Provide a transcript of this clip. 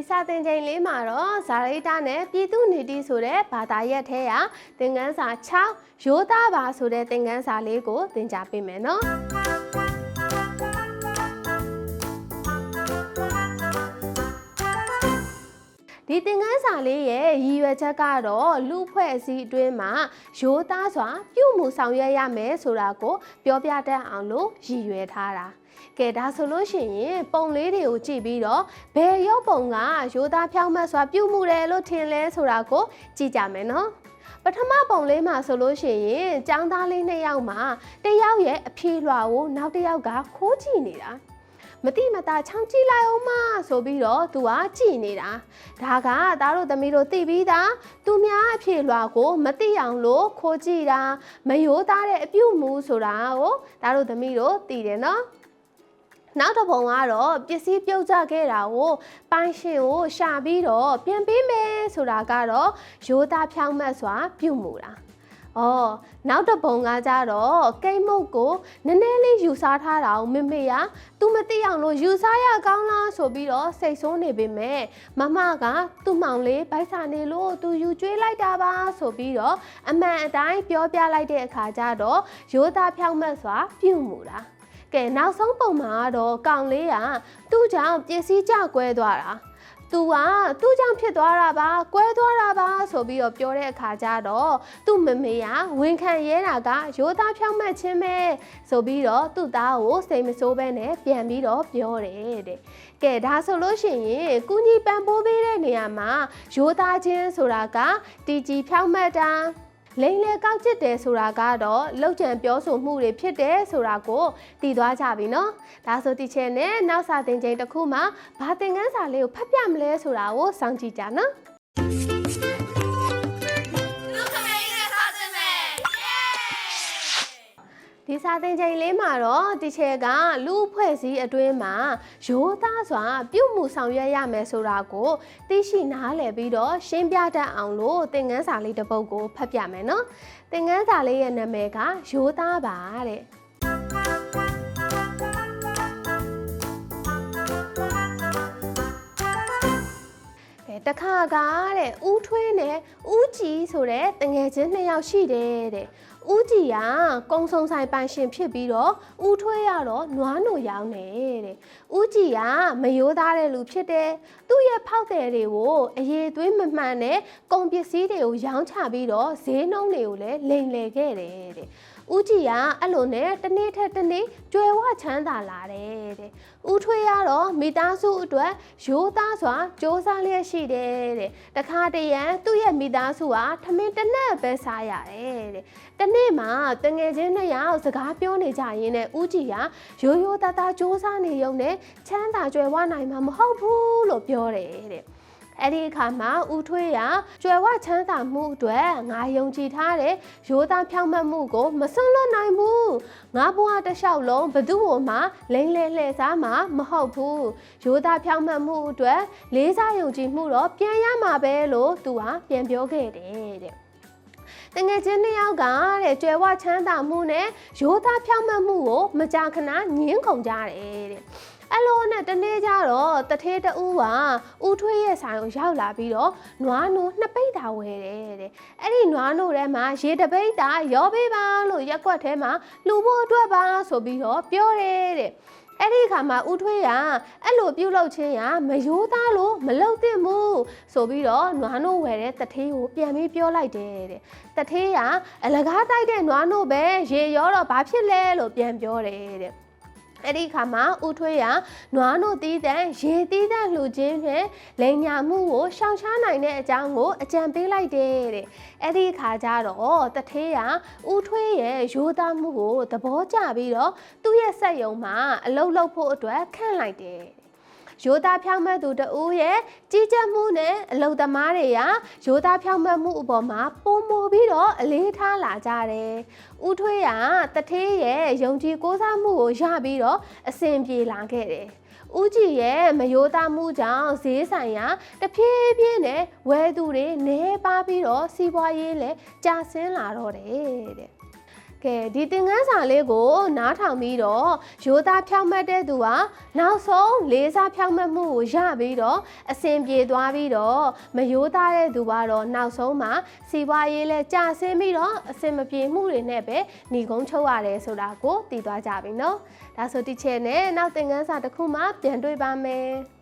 ဒီစာသင်ချိန်လေးမှာတော့ဇာရိတာနဲ့ပြည်သူနေတီဆိုတဲ့ဘာသာရပ်ထဲကသင်ခန်းစာ6ရိုးသားပါဆိုတဲ့သင်ခန်းစာလေးကိုသင်ကြားပေးမယ်နော်ဒီသင်ခန်းစာလေးရဲ့ရည်ရွယ်ချက်ကတော့လူဖွဲ့အစည်းအတွင်းမှာရိုးသားစွာပြုမှုဆောင်ရွက်ရမယ်ဆိုတာကို ပြောပြတတ်အောင်လို့ရည်ရွယ်ထားတာ ကဲဒါဆိုလို့ရှိရင်ပုံလေးတွေကိုကြည့်ပြီးတော့ဘယ်ရုပ်ပုံကရိုးသားဖြောင်းမတ်စွာပြုမှုတယ်လို့ထင်လဲဆိုတာကိုကြည့်ကြမယ်နော်ပထမပုံလေးမှာဆိုလို့ရှိရင်ចောင်းသားလေးနှစ်ယောက်မှာတစ်ယောက်ရဲ့အဖြေလွှာကိုနောက်တစ်ယောက်ကခိုးကြည့်နေတာမတိမတာချောင်းကြည့်လိုက်အောင်မဆိုပြီးတော့သူကကြည်နေတာဒါကသားတို့သမီးတို့သိပြီးသားသူများအဖြစ်လွှာကိုမသိအောင်လို့ခိုးကြည့်တာမယိုးသားတဲ့အပြုတ်မှုဆိုတာကိုသားတို့သမီးတို့သိတယ်နော် နောက်တစ်ပုံကတော့ပစ္စည်းပြုတ်ကျခဲ့တာကိုပိုင်ရှင်ကိုရှာပြီးတော့ပြန်ပေးမယ်ဆိုတာကတော့ရိုးသားဖြောင်းမတ်စွာပြုတ်မှုတာ။အော်နောက်တစ်ပုံကကြတော့ကိတ်မုတ်ကိုနည်းနည်းလေးယူစားထားတာကိုမမေရသူမသိအောင်လို့ယူစားရကောင်းလားဆိုပြီးတော့စိတ်ဆိုးနေပေမဲ့မမကသူ့မောင်လေးဗိုက်စာနေလို့သူယူကျွေးလိုက်တာပါဆိုပြီးတော့အမှန်အတိုင်းပြောပြလိုက်တဲ့အခါကျတော့ရိုးသားဖြောင်းမတ်စွာပြုတ်မှုတာ။ ကဲနောက်ဆုံးပုံမှာတော့ကောင်လေးကသူ့ကြောင့်ပစ္စည်းကြကွဲသွားတာ။ तू ကသူ့ကြောင့်ဖြစ်သွားတာပါကွဲသွားတာပါဆိုပြီးတော့ပြောတဲ့အခါကျတော့သူ့မမေကဝန်ခံရဲတာကရိုးသားဖြောင်းမှတ်ခြင်းပဲဆိုပြီးတော့သူ့သားကိုစိတ်မဆိုးဘဲနဲ့ပြန်ပြီးတော့ပြောတယ်တဲ့ကဲဒါဆိုလို့ရှိရင်ကုညီပံပိုးပေးတဲ့နေရာမှာရိုးသားခြင်းဆိုတာကတီကြီးဖြောင်းမှတ်တာ လိန်လေကောက်ချစ်တယ်ဆိုတာကတော့လောက်ကျန်ပြောဆိုမှုတွေဖြစ်တယ်ဆိုတာကိုတည်သွားကြပြီနော်ဒါဆိုတီချဲနဲ့နောက်စာသင်ချိန်တစ်ခုမှာဘာသင်ခန်းစာလေးကိုဖတ်ပြမလဲဆိုတာကိုစောင့်ကြည့်ကြနော် ဒီစာသင်ချိန်လေးမှာတော့တီချဲကလူအဖွဲ့စည်းအတွင်းမှာရိုးသားစွာပြုမှုဆောင်ရွက်ရမယ်ဆိုတာကိုသိရှိနားလည်ပြီးတော့ရှင်းပြတတ်အောင်လို့သင်ခန်းစာလေးတစ်ပုဒ်ကိုဖတ်ပြမယ်နော်သင်ခန်းစာလေးရဲ့နာမည်ကရိုးသားပါတဲ့ကဲတခါကတဲ့ဦးထွေးနဲ့ဦးကြည်ဆိုတဲ့တငယ်ချင်းနှစ်ယောက်ရှိတယ်တဲ့ ဦးကြည်ကကုံစုံဆိုင်ပိုင်ရှင်ဖြစ်ပြီးတော့ဦးထွေးကတော့နွားနိုရောင်းတယ်တဲ့ဦးကြည်ကမယိုးသားတဲ့လူဖြစ်တယ်သူ့ရဲ့ဖောက်တယ်တွေကိုအရေးသွေးမမှန်တဲ့ကုန်ပစ္စည်းတွေကိုရောင်းချပြီးတော့ဈေးနှုန်းတွေကိုလည်းလိမ်လည်ခဲ့တယ်တဲ့ ဦးကြည်ကအဲ့လိုနဲ့တစ်နေ့ထက်တစ်နေ့ကြွယ်ဝချမ်းသာလာတယ်တဲ့။ဦးထွေးရတော့မိသားစုအတွက်ရိုးသားစွာစ조사လျက်ရှိတယ်တဲ့။တခါတရံသူ့ရဲ့မိသားစုဟာထမင်းတစ်နက်ပဲစားရတယ်တဲ့။တစ်နေ့မှာတငယ်ချင်းနှစ်ယောက်စကားပြောနေကြရင်းနဲ့ဦးကြည်ကရိုးရိုးသားသားစ조사နေရုံနဲ့ချမ်းသာကြွယ်ဝနိုင်မှာမဟုတ်ဘူးလို့ပြောတယ်တဲ့။ အဲ့ဒီအခါမှာဦးထွေးရကျွယ်ဝချမ်းသာမှုအတွက်ငါယုံကြည်ထားတဲ့ရိုးသားဖြောင့်မတ်မှုကိုမစွန့်လွတ်နိုင်ဘူးငါဘဝတစ်လျှောက်လုံးဘသူ့ကိုမှလိမ့်လဲလှည့်စားမှာမဟုတ်ဘူးရိုးသားဖြောင့်မတ်မှုအတွက်လေးစားယုံကြည်မှုတော့ပြန်ရမှာပဲလို့သူကပြန်ပြောခဲ့တယ်တဲ့တငယ်ချင်းနှစ်ယောက်ကတဲ့ကျွယ်ဝချမ်းသာမှုနဲ့ရိုးသားဖြောင့်မတ်မှုကိုမကြာခဏညှင်းခုန်ကြတယ်တဲ့ အဲ့လိုနဲ့တနေ့ကျတော့တထေးတူကဦးထွေးရဲ့ဆိုင်ကိုရောက်လာပြီးတော့နွားနိုးနှစ်ပိတ်တာဝယ်တယ်တဲ့အဲ့ဒီနွားနိုးထဲမှာရေတပိတ်တာရောပေးပါလို့ရက်ကွက်ထဲမှာလူဖို့အတွက်ပါဆိုပြီးတော့ပြောတယ်တဲ့အဲ့ဒီအခါမှာဦးထွေးကအဲ့လိုပြုတ်လောက်ချင်းကမယိုးသားလို့မလောက်သင့်ဘူးဆိုပြီးတော့နွားနို့ဝယ်တဲ့တထေးကိုပြန်ပြီးပြောလိုက်တယ်တဲ့တထေးကအလကားတိုက်တဲ့နွားနို့ပဲရေရောတော့ဘာဖြစ်လဲလို့ပြန်ပြောတယ်တဲ့ အဲ့ဒီခါမှာဦးထွေးရနွားနို့တီးတဲ့ရေတီးတဲ့လှူခြင်းနဲ့လိန်ညာမှုကိုရှောင်ရှားနိုင်တဲ့အကြောင်းကိုအကြံပေးလိုက်တယ်တဲ့အဲ့ဒီခါကျတော့တထေးရဦးထွေးရဲ့ရိုးသားမှုကိုသဘောကျပြီးတော့သူ့ရဲ့စက်ယုံမှာအလုပ်လုပ်ဖို့အတွက်ခန့်လိုက်တယ် ရိုးသားဖြောင်းမဲ့သူတဦးရဲ့ကြီးကြပ်မှုနဲ့အလုံသမားတွေကရိုးသားဖြောင်းမဲ့မှုအပေါ်မှာပုံမူပြီးတော့အလေးထားလာကြတယ်။ဦးထွေးကတထေးရဲ့ယုံကြည်ကိုးစားမှုကိုရပြီးတော့အစဉ်ပြေလာခဲ့တယ်။ဦးကြည်ရဲ့မယိုးသားမှုကြောင့်ဈေးဆိုင်ရာတဖြည်းဖြည်းနဲ့ဝယ်သူတွေနေပါပြီးတော့စီးပွားရေးလည်းကျဆင်းလာတော့တယ်တဲ့။ ကဲဒီသင်ခန်းစာလေးကို နားထောင်ပြီးတော့ရိုးသားဖြောင့်မတ်တဲ့သူဟာနောက်ဆုံးလေးစားဖြောင့်မတ်မှုကိုရပြီးတော့အစဉ်ပြေသွားပြီးတော့မရိုးသားတဲ့သူကတော့နောက်ဆုံးမှာစီးပွားရေးလဲကျဆင်းပြီးတော့အစဉ်မပြေမှုတွေနဲ့ပဲหนีကုန်းချုပ်ရတယ်ဆိုတာကိုသိသွားကြပြီနော်ဒါဆိုဒီချက်နဲ့နောက်သင်ခန်းစာတစ်ခုမှပြန်တွေ့ပါမယ်